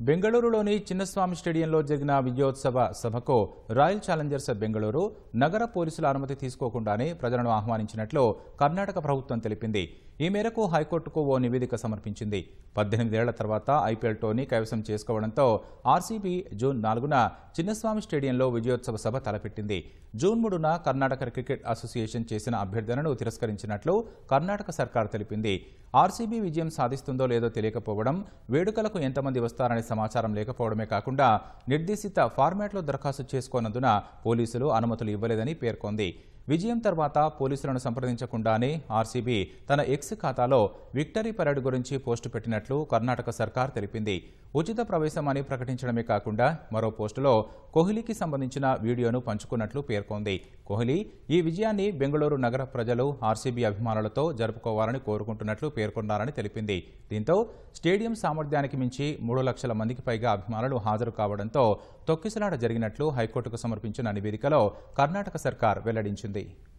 బెంగళూరులోని చిన్నస్వామి స్టేడియంలో జరిగిన విజయోత్సవ సభకు రాయల్ ఛాలెంజర్స్ బెంగళూరు నగర పోలీసుల అనుమతి తీసుకోకుండానే ప్రజలను ఆహ్వానించినట్లు కర్ణాటక ప్రభుత్వం తెలిపింది. ఈ మేరకు హైకోర్టుకు ఓ నివేదిక సమర్పించింది. పద్దెనిమిదేళ్ళ తర్వాత ఐపీఎల్ టోర్నీ కైవసం చేసుకోవడంతో ఆర్సీబీ జూన్ నాలుగున చిన్నస్వామి స్టేడియంలో విజయోత్సవ సభ తలపెట్టింది. జూన్ మూడున కర్ణాటక క్రికెట్ అసోసియేషన్ చేసిన అభ్యర్థనను తిరస్కరించినట్లు కర్ణాటక సర్కార్ తెలిపింది. ఆర్సీబీ విజయం సాధిస్తుందో లేదో తెలియకపోవడం వేడుకలకు ఎంతమంది వస్తారనే సమాచారం లేకపోవడమే కాకుండా నిర్దేశిత ఫార్మాట్లో దరఖాస్తు చేసుకోనందున పోలీసులు అనుమతులు ఇవ్వలేదని పేర్కొంది. విజయం తర్వాత పోలీసులను సంప్రదించకుండానే ఆర్సీబీ తన ఎక్స్ ఖాతాలో విక్టరీ పరేడ్ గురించి పోస్టు పెట్టినట్లు కర్ణాటక సర్కార్ తెలిపింది. ఉచిత ప్రవేశం అని ప్రకటించడమే కాకుండా మరో పోస్టులో కోహ్లీకి సంబంధించిన వీడియోను పంచుకున్నట్లు పేర్కొంది. కోహ్లీ ఈ విజయాన్ని బెంగళూరు నగర ప్రజలు ఆర్సీబీ అభిమానులతో జరుపుకోవాలని కోరుకుంటున్నట్లు పేర్కొన్నారని తెలిపింది. దీంతో స్టేడియం సామర్థ్యానికి మించి మూడు లక్షల మందికి పైగా అభిమానులు హాజరు కావడంతో తొక్కిసలాట జరిగినట్లు హైకోర్టుకు సమర్పించిన నివేదికలో కర్ణాటక సర్కార్ వెల్లడించింది. today.